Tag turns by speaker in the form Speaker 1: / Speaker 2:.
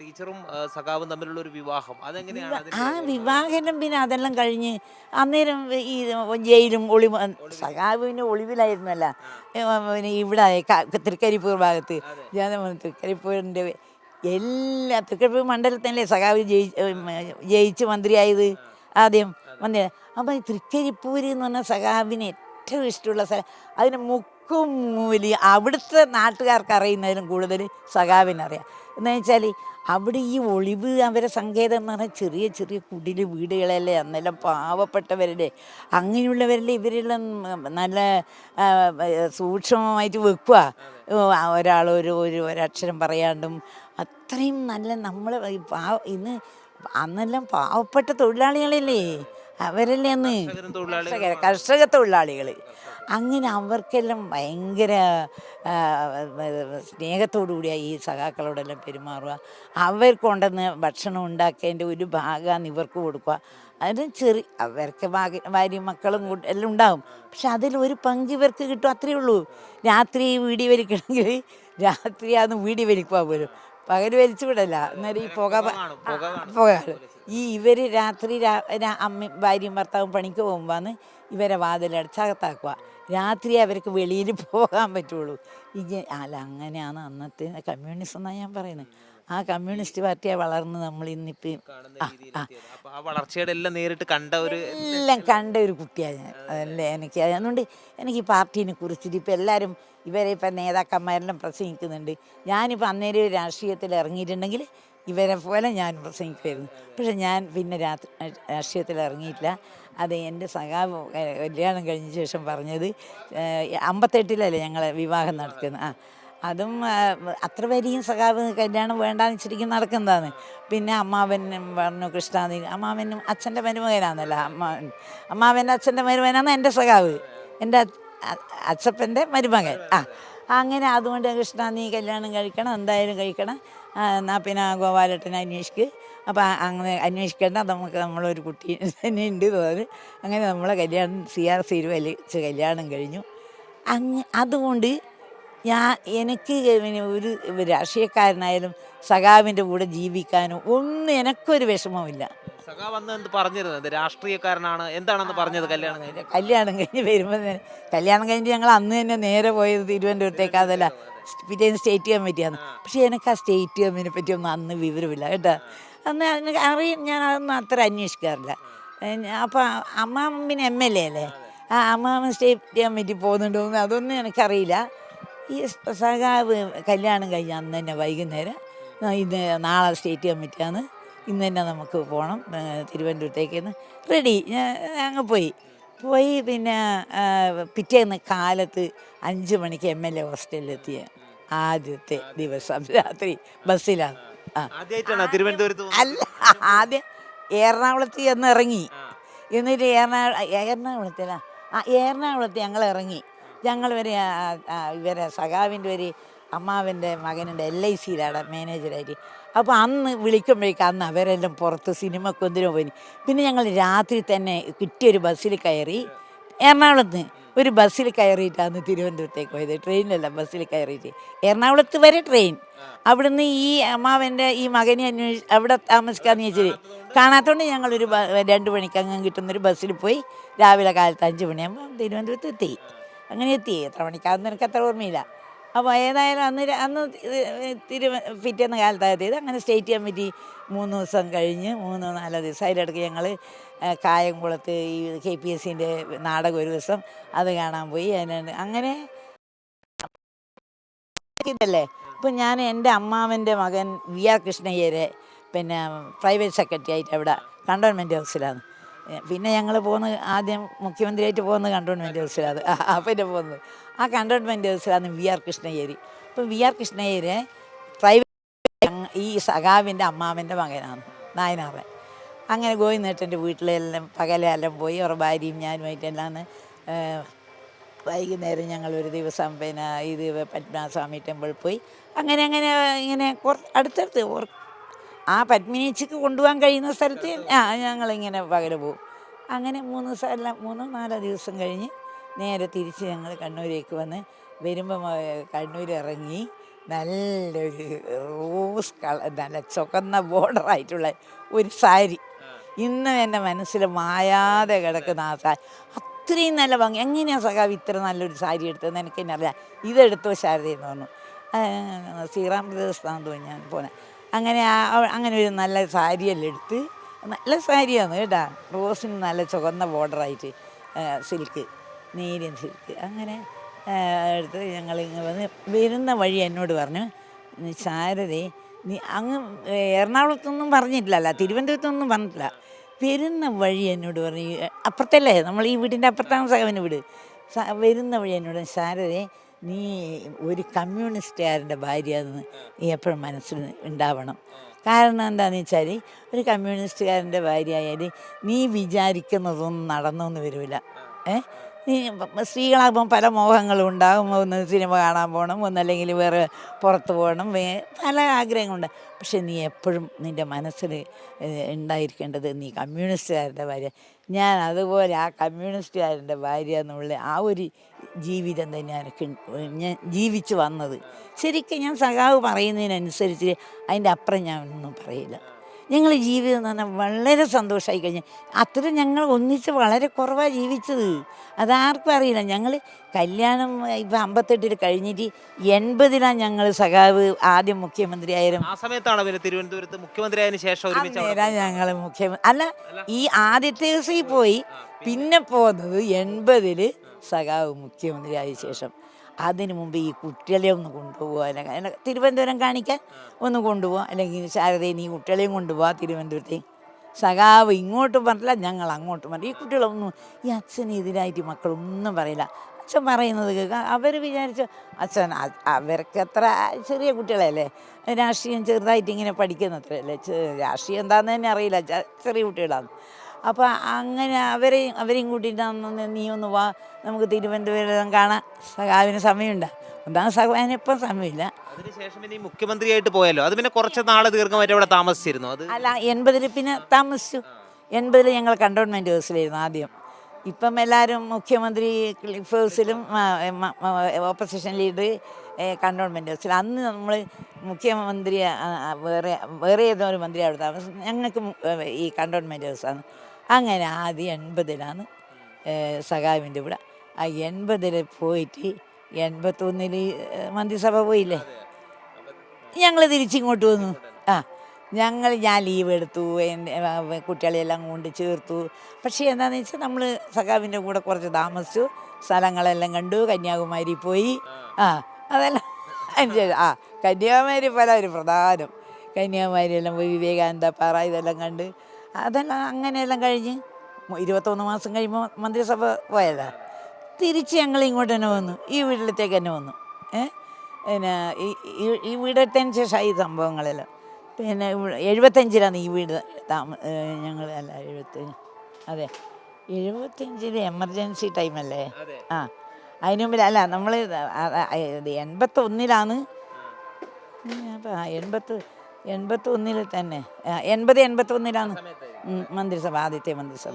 Speaker 1: ടീച്ചറും സഖാവും തമ്മിലുള്ള ഒരു വിവാഹം. അതെങ്ങനെയാണ്
Speaker 2: ആ വിവാഹനം പിന്നെ അതെല്ലാം കഴിഞ്ഞ് അന്നേരം ഈ ജയിലും ഒളിവ് പിന്നെ ഒളിവിലായിരുന്നല്ല. പിന്നെ ഇവിടെ തൃക്കരിപ്പൂർ ഭാഗത്ത്. ഞാൻ തൃക്കരിപ്പൂരിന്റെ എല്ലാ തൃക്കരിപ്പൂർ മണ്ഡലത്തിനല്ലേ സഖാവ് ജയി ജയിച്ച് മന്ത്രിയായത്? ആദ്യം മന്ത്രി. അപ്പം ഈ തൃക്കരിപ്പൂര് എന്ന് പറഞ്ഞ സഖാവിന് ഏറ്റവും ഇഷ്ടമുള്ള സ്ഥലം അതിന് മുക്കും മൂലി അവിടുത്തെ നാട്ടുകാർക്ക് അറിയുന്നതിലും കൂടുതൽ സഖാവിനറിയാം. എന്ന് വെച്ചാൽ അവിടെ ഈ ഒളിവ് അവരെ സങ്കേതം എന്ന് പറഞ്ഞാൽ ചെറിയ ചെറിയ കുടിൽ വീടുകളല്ലേ അന്നെല്ലാം പാവപ്പെട്ടവരുടെ അങ്ങനെയുള്ളവരല്ലേ ഇവരെല്ലാം നല്ല സൂക്ഷ്മമായിട്ട് വെക്കുക ഒരാൾ ഒരു ഒരു ഒരക്ഷരം പറയാണ്ടും അത്രയും നല്ല നമ്മൾ പാവ ഇന്ന് അന്നെല്ലാം പാവപ്പെട്ട തൊഴിലാളികളല്ലേ? അവരല്ലേ അന്ന്? കർഷക തൊഴിലാളികൾ അങ്ങനെ അവർക്കെല്ലാം ഭയങ്കര സ്നേഹത്തോടുകൂടിയാണ് സ്നേഹത്തോടു കൂടിയാണ് ഈ സഖാക്കളോടെല്ലാം പെരുമാറുക. അവർ കൊണ്ടുവന്ന് ഭക്ഷണം ഉണ്ടാക്കിയതിന്റെ ഒരു ഭാഗമാണ് ഇവർക്ക് കൊടുക്കുക. അതിന് ചെറിയ അവർക്ക് ഭാഗ്യ ഭാര്യയും മക്കളും എല്ലാം ഉണ്ടാകും പക്ഷെ അതിൽ ഒരു പങ്ക് ഇവർക്ക് കിട്ടും അത്രയേ ഉള്ളൂ. രാത്രി വീടി വലിക്കണമെങ്കിൽ രാത്രിയാണ് വീടി വലിക്കുക പോലും. പകൽ വലിച്ചു വിടല്ല അന്നേരം ഈ പുക
Speaker 1: പുക.
Speaker 2: ഈ ഇവർ രാത്രി അമ്മയും ഭാര്യയും ഭർത്താവും പണിക്ക് പോകുമ്പോന്ന് ഇവരെ വാതിലടച്ചകത്താക്കുക രാത്രി അവർക്ക് വെളിയിൽ പോകാൻ പറ്റുള്ളൂ. ഇങ്ങനെ അല്ല അങ്ങനെയാണ് അന്നത്തെ കമ്മ്യൂണിസം എന്നാണ് ഞാൻ പറയുന്നത് ആ കമ്മ്യൂണിസ്റ്റ് പാർട്ടിയാണ് വളർന്ന് നമ്മൾ ഇന്നിപ്പം
Speaker 1: ആ വളർച്ചയുടെ എല്ലാം നേരിട്ട് കണ്ട ഒരു
Speaker 2: എല്ലാം കണ്ട ഒരു കുട്ടിയാണ് ഞാൻ. അതല്ലേ? എനിക്ക് അതുകൊണ്ട് എനിക്ക് ഈ പാർട്ടീനെ കുറിച്ചിട്ട് ഇപ്പം എല്ലാവരും ഇവരെ ഇപ്പം നേതാക്കന്മാരെല്ലാം പ്രസംഗിക്കുന്നുണ്ട്. ഞാനിപ്പോൾ അന്നേരം രാഷ്ട്രീയത്തിൽ ഇറങ്ങിയിട്ടുണ്ടെങ്കിൽ ഇവരെ പോലെ ഞാൻ പ്രസംഗിക്കുമായിരുന്നു. പക്ഷെ ഞാൻ പിന്നെ രാത്രി രാഷ്ട്രീയത്തിൽ ഇറങ്ങിയിട്ടില്ല. അത് എന്റെ സഖാവ് കല്യാണം കഴിഞ്ഞ ശേഷം പറഞ്ഞത് അമ്പത്തെട്ടിലല്ലേ ഞങ്ങൾ വിവാഹം നടക്കുന്നത് ആ. അതും അത്ര വരെയും സഖാവ് കല്യാണം വേണ്ടാന്ന് വെച്ചിരിക്കും നടക്കുന്നതാണ്. പിന്നെ അമ്മാവനും പറഞ്ഞു കൃഷ്ണാനി അമ്മാവനും അച്ഛന്റെ മരുമകനാന്നല്ല അമ്മാവൻ അമ്മാവന്റെ അച്ഛന്റെ മരുമകനാണ് എന്റെ സഖാവ്. എന്റെ അച്ഛപ്പന്റെ മരുമകൻ. ആ അങ്ങനെ അതുകൊണ്ട് കൃഷ്ണ നീ കല്യാണം കഴിക്കണം എന്തായാലും കഴിക്കണം. എന്നാൽ എന്നാ പിന്നെ ഗോപാലട്ടനെ അന്വേഷിക്ക്. അപ്പോൾ അങ്ങനെ അന്വേഷിക്കേണ്ട നമുക്ക് നമ്മളൊരു കുട്ടി തന്നെ ഉണ്ട് തോന്നി അങ്ങനെ നമ്മളെ കല്യാണം സി ആർ വലിച്ച് കല്യാണം കഴിഞ്ഞു. അങ്ങ് അതുകൊണ്ട് ഞാൻ എനിക്ക് പിന്നെ ഒരു രാഷ്ട്രീയക്കാരനായാലും സഖാവിന്റെ കൂടെ ജീവിക്കാനും ഒന്നും എനിക്കൊരു വിഷമവുമില്ല.
Speaker 1: സഖാവ് അന്ന് എന്ത് പറഞ്ഞിരുന്നത് രാഷ്ട്രീയക്കാരനാണ്? എന്താണെന്ന് പറഞ്ഞത് കല്യാണം കഴിഞ്ഞ്?
Speaker 2: കല്യാണം കഴിഞ്ഞ് വരുമ്പോൾ തന്നെ കല്യാണം കഴിഞ്ഞ് ഞങ്ങൾ അന്ന് തന്നെ നേരെ പോയത് തിരുവനന്തപുരത്തേക്ക് അതല്ല പിറ്റേന്ന് സ്റ്റേറ്റ് കമ്മിറ്റിയാണ് പക്ഷേ എനിക്ക് ആ സ്റ്റേറ്റ് കമ്മിനെ പറ്റിയൊന്നും അന്ന് വിവരമില്ല കേട്ടോ. അന്ന് എനിക്ക് അറിയും ഞാൻ അതൊന്നും അത്ര അന്വേഷിക്കാറില്ല. അപ്പോൾ അമ്മാമ്മ പിന്നെ എം എൽ എ അല്ലേ? ആ അമ്മാമ്മ സ്റ്റേറ്റ് കമ്മിറ്റി പോകുന്നുണ്ടോ എന്ന് അതൊന്നും എനിക്കറിയില്ല. ഈ സഖാവ് കല്യാണം കഴിഞ്ഞ അന്ന് തന്നെ വൈകുന്നേരം ഇന്ന് നാളെ സ്റ്റേറ്റ് കമ്മിറ്റിയാണ്. ഇന്ന് തന്നെ നമുക്ക് പോകണം തിരുവനന്തപുരത്തേക്കെന്ന്. തിരുവനന്തപുരത്തേക്ക് റെഡി ഞാൻ അങ്ങ് പോയി. പോയി പിന്നെ പിറ്റേന്ന് കാലത്ത് അഞ്ച് മണിക്ക് എം എൽ എ ഹോസ്റ്റലിലെത്തിയ ആദ്യത്തെ ദിവസം രാത്രി ബസ്സിലാണ്. അല്ല ആദ്യം എറണാകുളത്ത് ചെന്ന് ഇറങ്ങി എന്നിട്ട് എറണാകുളം എറണാകുളത്തിലാ ആ എറണാകുളത്ത് ഞങ്ങൾ ഇറങ്ങി. ഞങ്ങൾ വരെ ഇവരെ സഖാവിന്റെ ഒരു അമ്മാവന്റെ മകനുണ്ട് എൽ ഐ സിയിലാണ് മാനേജറായിട്ട് അപ്പോൾ അന്ന് വിളിക്കുമ്പോഴേക്കും അന്ന് അവരെല്ലാം പുറത്ത് സിനിമക്കൊന്തിനോ പോയി? പിന്നെ ഞങ്ങൾ രാത്രി തന്നെ കിട്ടിയൊരു ബസ്സിൽ കയറി എറണാകുളത്ത് ഒരു ബസ്സിൽ കയറിയിട്ടാണ് തിരുവനന്തപുരത്തേക്ക് പോയത്. ട്രെയിനിലല്ല ബസ്സിൽ കയറിയിട്ട്. എറണാകുളത്ത് വരെ ട്രെയിൻ. അവിടുന്ന് ഈ അമ്മാവന്റെ ഈ മകനെ അന്വേഷി അവിടെ താമസിക്കാന്ന് ചോദിച്ചത് കാണാത്തോണ്ട് ഞങ്ങളൊരു രണ്ട് മണിക്ക് അങ്ങ് കിട്ടുന്നൊരു ബസ്സിൽ പോയി രാവിലെ കാലത്ത് അഞ്ച് മണിയാകുമ്പോൾ തിരുവനന്തപുരത്ത് എത്തി അങ്ങനെ എത്തി. എത്ര മണിക്കാന്ന് എനിക്ക് അത്ര ഓർമ്മയില്ല. അപ്പോൾ ഏതായാലും അന്ന് അന്ന് തിരു പിറ്റേന്ന് കാലത്തായത് ചെയ്ത് അങ്ങനെ സ്റ്റേറ്റ് കമ്മിറ്റി മൂന്ന് ദിവസം കഴിഞ്ഞ് മൂന്ന് നാലോ ദിവസം അതിലിടയ്ക്ക് ഞങ്ങൾ കായംകുളത്ത് ഈ കെ പി എസ് സിന്റെ നാടകം ഒരു ദിവസം അത് കാണാൻ പോയി. അതിന് അങ്ങനെ ഇതല്ലേ? ഇപ്പം ഞാൻ എന്റെ അമ്മാവന്റെ മകൻ വി ആർ കൃഷ്ണയ്യരെ പിന്നെ പ്രൈവറ്റ് സെക്രട്ടറി ആയിട്ട് അവിടെ കണ്ടോൺമെന്റ് ഹൗസിലാണ്. പിന്നെ ഞങ്ങൾ പോകുന്നത് ആദ്യം മുഖ്യമന്ത്രിയായിട്ട് പോകുന്നത് കണ്ടോൺമെന്റ് ഹൗസിലാണ്. പിന്നെ പോകുന്നത് ആ കണ്ടോൺമെന്റ് ഹൗസിലാണ് വി ആർ കൃഷ്ണയ്യരി. അപ്പം വി ആർ കൃഷ്ണയ്യര് പ്രൈവറ്റ് ഈ സഖാവിന്റെ അമ്മാവിന്റെ മകനാണ് നായനാറൻ. അങ്ങനെ ഗോവിന്ദേട്ടന്റെ വീട്ടിലെല്ലാം പകലെല്ലാം പോയി അവരുടെ ഭാര്യയും ഞാനുമായിട്ടെല്ലാം വൈകുന്നേരം ഞങ്ങൾ ഒരു ദിവസം പിന്നെ ഇത് പത്മനാഭസ്വാമി ടെമ്പിൾ പോയി. അങ്ങനെ അങ്ങനെ ഇങ്ങനെ കുറ അടുത്തടുത്ത് ആ പത്മിനിച്ചിക്ക് കൊണ്ടുപോകാൻ കഴിയുന്ന സ്ഥലത്ത് ആ ഞങ്ങളിങ്ങനെ പകൽ പോകും അങ്ങനെ മൂന്ന് ദിവസം മൂന്ന് നാലോ ദിവസം കഴിഞ്ഞ് നേരെ തിരിച്ച് ഞങ്ങൾ കണ്ണൂരേക്ക് വന്ന് വരുമ്പം കണ്ണൂർ ഇറങ്ങി നല്ലൊരു റോസ് കളർ നല്ല ചുവന്ന ബോർഡറായിട്ടുള്ള ഒരു സാരി. ഇന്ന് എന്റെ മനസ്സിൽ മായാതെ കിടക്കുന്ന ആ സാരി അത്രയും നല്ല ഭംഗി. എങ്ങനെയാണ് സഖാവ് ഇത്ര നല്ലൊരു സാരി എടുത്തതെന്ന് എനിക്കെന്നെ അറിയാം. ഇതെടുത്തോ ശാരദയെന്ന് പറഞ്ഞു. ശ്രീറാം ബ്രദേഴ്സാന്ന് തോന്നി ഞാൻ പോണെ അങ്ങനെ അങ്ങനെ ഒരു നല്ല സാരിയെല്ലാം എടുത്ത് നല്ല സാരിയാണ് കേട്ടാ. റോസിന് നല്ല ചുവന്ന ബോർഡറായിട്ട് സിൽക്ക് നേരിയൻ സിൽക്ക്. അങ്ങനെ എടുത്ത് ഞങ്ങൾ വന്ന് വരുന്ന വഴി എന്നോട് പറഞ്ഞു "നീ ശാരദേ നീ അങ്ങ് എറണാകുളത്തൊന്നും പറഞ്ഞിട്ടില്ലല്ല തിരുവനന്തപുരത്തൊന്നും പറഞ്ഞിട്ടില്ല. വരുന്ന വഴി എന്നോട് പറഞ്ഞു അപ്പുറത്തല്ലേ നമ്മൾ ഈ വീടിന്റെ അപ്പുറത്താണ് സഹവന് വീട്? വരുന്ന വഴി എന്നോട് ശാരദേ നീ ഒരു കമ്മ്യൂണിസ്റ്റുകാരന്റെ ഭാര്യ എന്ന് നീ എപ്പോഴും മനസ്സിൽ ഉണ്ടാവണം. കാരണം എന്താണെന്ന് വെച്ചാൽ ഒരു കമ്മ്യൂണിസ്റ്റുകാരന്റെ ഭാര്യ ആയാൽ നീ വിചാരിക്കുന്നതൊന്നും നടന്നൊന്നും വരില്ല ഏ? നീ പ- സ്ത്രീകളാകുമ്പോൾ പല മോഹങ്ങളും ഉണ്ടാകും. ഒന്ന് സിനിമ കാണാൻ പോകണം ഒന്നല്ലെങ്കിൽ വേറെ പുറത്ത് പോകണം. പല ആഗ്രഹങ്ങളുണ്ട്. പക്ഷെ നീ എപ്പോഴും നിന്റെ മനസ്സിൽ ഉണ്ടായിരിക്കേണ്ടത് നീ കമ്മ്യൂണിസ്റ്റുകാരന്റെ ഭാര്യ. ഞാൻ അതുപോലെ ആ കമ്മ്യൂണിസ്റ്റുകാരന്റെ ഭാര്യ എന്നുള്ള ആ ഒരു ജീവിതം തന്നെ എനിക്ക് ഞാൻ ജീവിച്ചു വന്നത്. ശരിക്കും ഞാൻ സഖാവ് പറയുന്നതിനനുസരിച്ച് അതിന്റെ അപ്പുറം ഞാൻ ഒന്നും പറയില്ല. ഞങ്ങൾ ജീവിതം എന്ന് പറഞ്ഞാൽ വളരെ സന്തോഷമായി കഴിഞ്ഞു. അത്ര ഞങ്ങൾ ഒന്നിച്ച് വളരെ കുറവാണ് ജീവിച്ചത്. അതാർക്കും അറിയില്ല. ഞങ്ങൾ കല്യാണം ഇപ്പം അമ്പത്തെട്ടിൽ കഴിഞ്ഞിട്ട് എൺപതിലാണ് ഞങ്ങൾ സഖാവ് ആദ്യം മുഖ്യമന്ത്രിയായാലും
Speaker 1: ആ സമയത്താണ് പിന്നെ തിരുവനന്തപുരത്ത് മുഖ്യമന്ത്രി ആയതിനു ശേഷം ഒരുമിച്ച്
Speaker 2: ഞങ്ങൾ മുഖ്യമന്ത്രി അല്ല ഈ ആദ്യത്തെ ദിവസം പോയി. പിന്നെ? പോകുന്നത് എൺപതിൽ സഖാവ് മുഖ്യമന്ത്രിയായ ശേഷം. അതിനു മുമ്പ് ഈ കുട്ടികളെ ഒന്ന് കൊണ്ടുപോകുക അല്ലെങ്കിൽ അല്ല തിരുവനന്തപുരം കാണിക്കാൻ ഒന്ന് കൊണ്ടുപോകാം അല്ലെങ്കിൽ ശാരദയെ നീ കുട്ടികളെയും കൊണ്ടുപോകാം തിരുവനന്തപുരത്തേക്ക് സഖാവ് ഇങ്ങോട്ട് പറഞ്ഞില്ല ഞങ്ങൾ അങ്ങോട്ട് പറഞ്ഞു ഈ കുട്ടികളൊന്നും ഈ അച്ഛന് എതിരായിട്ട് മക്കളൊന്നും പറയില്ല. അച്ഛൻ പറയുന്നത് കേൾക്കാം. അവർ വിചാരിച്ച അച്ഛൻ അവർക്ക് അത്ര ചെറിയ കുട്ടികളല്ലേ? രാഷ്ട്രീയം ചെറുതായിട്ട് ഇങ്ങനെ പഠിക്കുന്നത്രയല്ലേ? അല്ലേ രാഷ്ട്രീയം എന്താണെന്ന് തന്നെ അറിയില്ല. ചെറിയ കുട്ടികളാണ്. അപ്പോൾ അങ്ങനെ അവരെയും അവരെയും കൂട്ടിയിട്ട് അന്ന് നീ ഒന്ന് വാ നമുക്ക് തിരുവനന്തപുരം കാണാൻ സഖാവിന് സമയമുണ്ട്. ഒന്നാം സഖാവിന് ഇപ്പം സമയമില്ല.
Speaker 1: അതിനുശേഷം ഇനി മുഖ്യമന്ത്രിയായിട്ട് പോയല്ലോ അത് പിന്നെ കുറച്ച് നാൾ ദീർഘമായിട്ട് അവിടെ താമസിച്ചിരുന്നു അത്?
Speaker 2: അല്ല എൺപതിൽ പിന്നെ താമസിച്ചു. എൺപതിൽ ഞങ്ങൾ കണ്ടോൺമെന്റ് ഹൗസിലായിരുന്നു ആദ്യം. ഇപ്പം എല്ലാവരും മുഖ്യമന്ത്രി ക്ലിഫ് ഹൗസിലും ഓപ്പോസിഷൻ ലീഡർ കണ്ടോൺമെന്റ് ഹൗസിൽ. അന്ന് നമ്മൾ മുഖ്യമന്ത്രി വേറെ വേറെ ഏതോ ഒരു മന്ത്രി അവിടെ താമസം ഞങ്ങൾക്ക് ഈ കണ്ടോൺമെന്റ് ഹൗസാണ്. അങ്ങനെ ആദ്യം എൺപതിലാണ് സഖാവിന്റെ ഇവിടെ ആ എൺപതിൽ പോയിട്ട് എൺപത്തൊന്നിൽ മന്ത്രിസഭ പോയില്ലേ? ഞങ്ങൾ തിരിച്ചിങ്ങോട്ട് വന്നു. ആ ഞങ്ങൾ ഞാൻ ലീവ് എടുത്തു എന്റെ കുട്ടികളെല്ലാം കൊണ്ട് ചേർത്തു. പക്ഷേ എന്താണെന്ന് വെച്ചാൽ നമ്മൾ സഖാവിന്റെ കൂടെ കുറച്ച് താമസിച്ചു സ്ഥലങ്ങളെല്ലാം കണ്ടു കന്യാകുമാരി പോയി. ആ. അതെല്ലാം ആ കന്യാകുമാരി പോലെ ഒരു പ്രധാനം. കന്യാകുമാരിയെല്ലാം പോയി വിവേകാനന്ദ പാറ ഇതെല്ലാം കണ്ട് അതെല്ലാം അങ്ങനെയെല്ലാം കഴിഞ്ഞ് ഇരുപത്തൊന്ന് മാസം കഴിയുമ്പോൾ മന്ത്രിസഭ പോയതാ. തിരിച്ച് ഞങ്ങൾ ഇങ്ങോട്ട് തന്നെ വന്നു. ഈ വീട്ടിലത്തേക്ക് തന്നെ വന്നു. ഏ? പിന്നെ ഈ ഈ- വീടെടുത്തതിന് ശേഷമായി ഈ സംഭവങ്ങളെല്ലാം. പിന്നെ എഴുപത്തഞ്ചിലാണ് ഈ വീട് താമ ഞങ്ങൾ അല്ല എഴുപത്തഞ്ച്. അതെ. എഴുപത്തഞ്ചിൽ എമർജൻസി ടൈമല്ലേ. ആ. അതിനു മുമ്പിൽ അല്ല നമ്മൾ എൺപത്തൊന്നിലാണ്. എൺപത്ത് എൺപത്തൊന്നിൽ തന്നെ. എൺപത് എൺപത്തൊന്നിലാണ്. മന്ത്രിസഭ ആദ്യത്തെ മന്ത്രിസഭ.